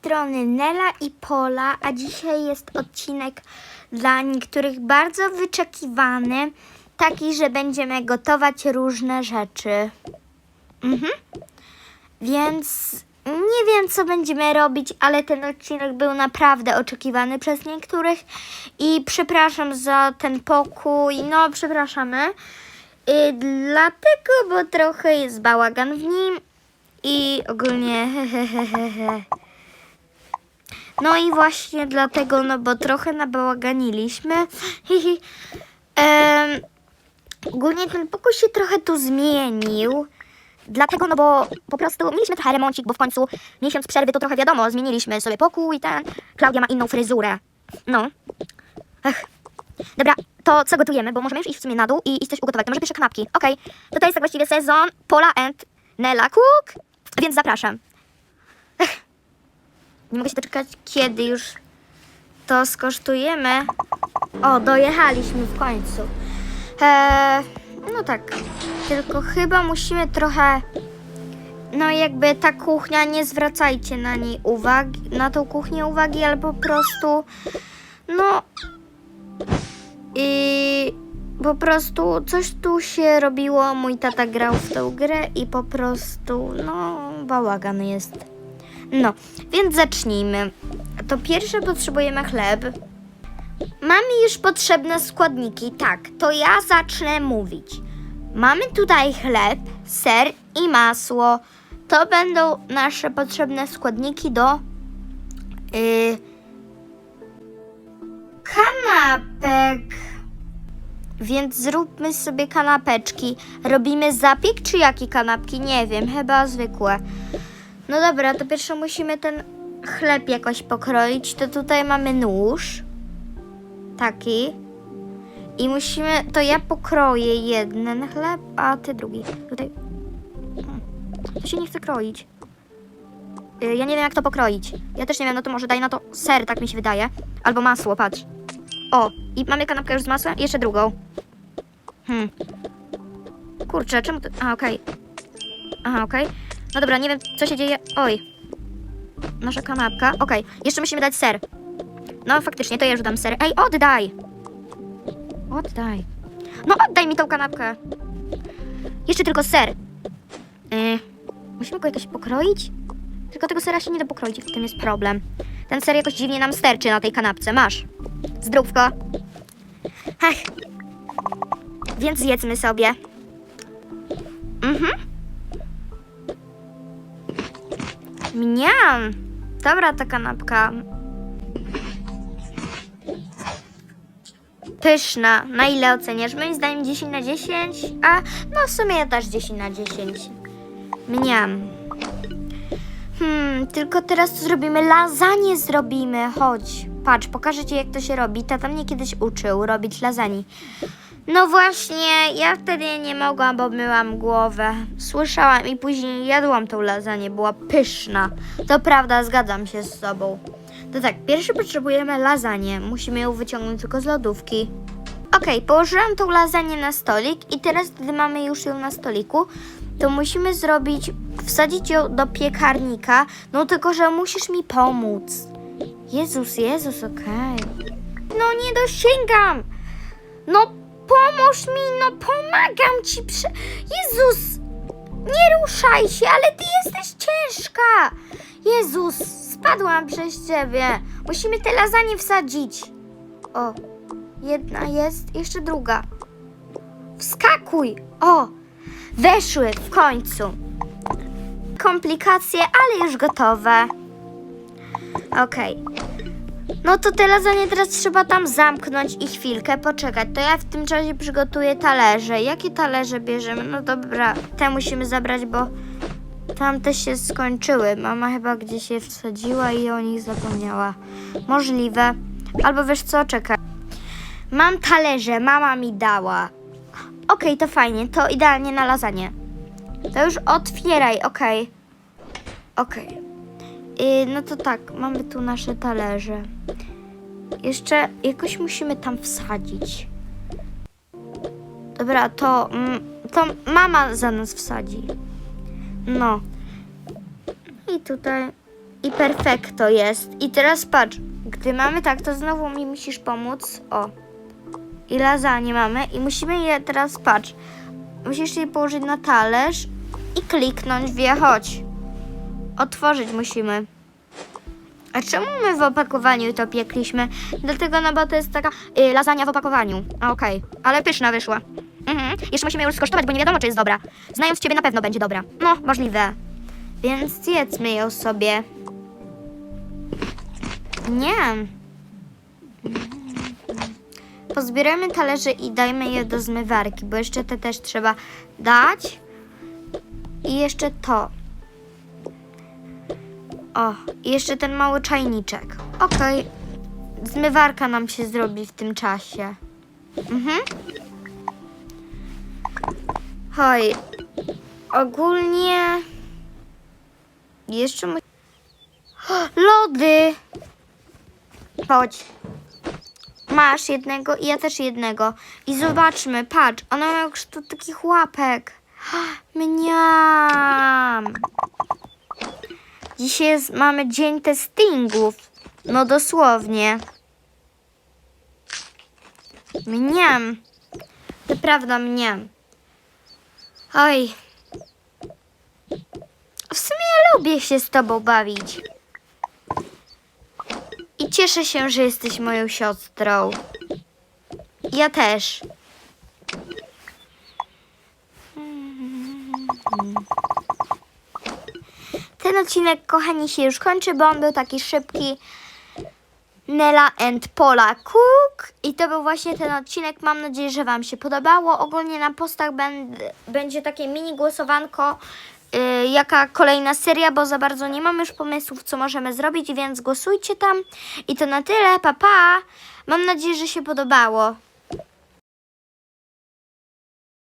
strony Nela i Pola, a dzisiaj jest odcinek dla niektórych bardzo wyczekiwany, taki, że będziemy gotować różne rzeczy. Mhm. Więc nie wiem, co będziemy robić, ale ten odcinek był naprawdę oczekiwany przez niektórych i przepraszam za ten pokój. No, przepraszamy. Y, dlatego, bo trochę jest bałagan w nim i ogólnie hehehehe. No i właśnie dlatego, no bo trochę nabałaganiliśmy. Em, ogólnie ten pokój się trochę tu zmienił. Dlatego, no bo po prostu mieliśmy trochę remoncik, bo w końcu miesiąc przerwy to trochę wiadomo, zmieniliśmy sobie pokój i ten. Klaudia ma inną fryzurę. No. Ech. Dobra, to co gotujemy? Bo możemy już iść w sumie na dół i iść coś ugotować. To może pierwsze kanapki. Okej, to to jest tak właściwie sezon Pola and Nella Cook, więc zapraszam. Nie mogę się doczekać, kiedy już to skosztujemy. O, dojechaliśmy w końcu. Eee, no tak, tylko chyba musimy trochę... No jakby ta kuchnia, nie zwracajcie na niej uwagi, na tą kuchnię uwagi, ale po prostu... No... I po prostu coś tu się robiło, mój tata grał w tę grę i po prostu, no, bałagan jest. No, więc zacznijmy. To pierwsze potrzebujemy chleb. Mamy już potrzebne składniki. Tak, to ja zacznę mówić. Mamy tutaj chleb, ser i masło. To będą nasze potrzebne składniki do yy, kanapek. Więc zróbmy sobie kanapeczki. Robimy zapiek czy jakie kanapki? Nie wiem, chyba zwykłe. No dobra, to pierwsze musimy ten chleb jakoś pokroić. To tutaj mamy nóż. Taki. I musimy, to ja pokroję jeden chleb, a ty drugi. Tutaj. To się nie chce kroić. Y, Ja nie wiem, jak to pokroić. Ja też nie wiem, no to może daj na to ser, tak mi się wydaje. Albo masło, patrz. O, i mamy kanapkę już z masłem jeszcze drugą. Hmm. Kurczę, czemu to... A, okej. Aha, okej. No dobra, nie wiem, co się dzieje. Oj. Nasza kanapka. Okej, jeszcze musimy dać ser. No, faktycznie, to ja już dam ser. Ej, oddaj! Oddaj. No, oddaj mi tą kanapkę. Jeszcze tylko ser. Yy, musimy go jakoś pokroić? Tylko tego sera się nie da pokroić, w tym jest problem. Ten ser jakoś dziwnie nam sterczy na tej kanapce. Masz. Zdrówko. Hech. Więc zjedzmy sobie. Mhm. Mniam. Dobra ta kanapka. Pyszna. Na ile oceniasz? Moim zdaniem 10 na 10, a no w sumie ja też 10 na 10. Mniam. Hmm, tylko teraz to zrobimy lasagne zrobimy. Chodź, patrz, pokażę ci jak to się robi. Tata mnie kiedyś uczył robić lasagne. No właśnie, ja wtedy nie mogłam, bo myłam głowę. Słyszałam i później jadłam tą lasagne, była pyszna. To prawda, zgadzam się z tobą. To tak, pierwszy potrzebujemy lasagne. Musimy ją wyciągnąć tylko z lodówki. Okej, położyłam tą lasagne na stolik i teraz, gdy mamy już ją na stoliku, to musimy zrobić, wsadzić ją do piekarnika, no tylko, że musisz mi pomóc. Jezus, Jezus, okej. No nie dosięgam! No pomóż mi, no pomagam ci prze... Jezus! Nie ruszaj się, ale ty jesteś ciężka! Jezus, spadłam przez ciebie. Musimy te lasagne wsadzić. O, jedna jest, jeszcze druga. Wskakuj! O, weszły w końcu. Komplikacje, ale już gotowe. Okej. No to te lasagne teraz trzeba tam zamknąć i chwilkę poczekać. To ja w tym czasie przygotuję talerze. Jakie talerze bierzemy? No dobra, te musimy zabrać, bo tamte się skończyły. Mama chyba gdzieś je wsadziła i o nich zapomniała. Możliwe. Albo wiesz co, czekaj. Mam talerze, mama mi dała. Okej, to fajnie, to idealnie na lasagne. To już otwieraj, okej. Okej. Y, no to tak, mamy tu nasze talerze. Jeszcze jakoś musimy tam wsadzić. Dobra, to, mm, to mama za nas wsadzi. No. I tutaj I perfekto jest. I teraz patrz, gdy mamy tak, to znowu mi musisz pomóc. O. I lasagne mamy i musimy je teraz, patrz. Musisz je położyć na talerz i kliknąć w je, chodź. Otworzyć musimy. A czemu my w opakowaniu to piekliśmy? Dlatego, no bo to jest taka y, lasagna w opakowaniu. A okej, ale pyszna wyszła. Mhm. Jeszcze musimy ją skosztować, bo nie wiadomo, czy jest dobra. Znając ciebie, na pewno będzie dobra. No, możliwe. Więc zjedzmy ją sobie. Nie. Pozbieramy talerze i dajmy je do zmywarki, bo jeszcze te też trzeba dać. I jeszcze to. O, jeszcze ten mały czajniczek. Okej. Zmywarka nam się zrobi w tym czasie. Mhm. Hoj. Ogólnie. Jeszcze mu... Lody! Chodź. Masz jednego i ja też jednego. I zobaczmy, patrz, one mają kształt takich łapek. Mniam. Dzisiaj jest, mamy dzień testingów. No dosłownie. Mniam. To prawda, mniam. Oj. W sumie ja lubię się z tobą bawić. I cieszę się, że jesteś moją siostrą. Ja też. Ten odcinek, kochani, się już kończy, bo on był taki szybki. Nela and Pola Cook. I to był właśnie ten odcinek. Mam nadzieję, że Wam się podobało. Ogólnie na postach będzie takie mini głosowanko, y, jaka kolejna seria, bo za bardzo nie mam już pomysłów, co możemy zrobić, więc głosujcie tam. I to na tyle. Pa, pa. Mam nadzieję, że się podobało.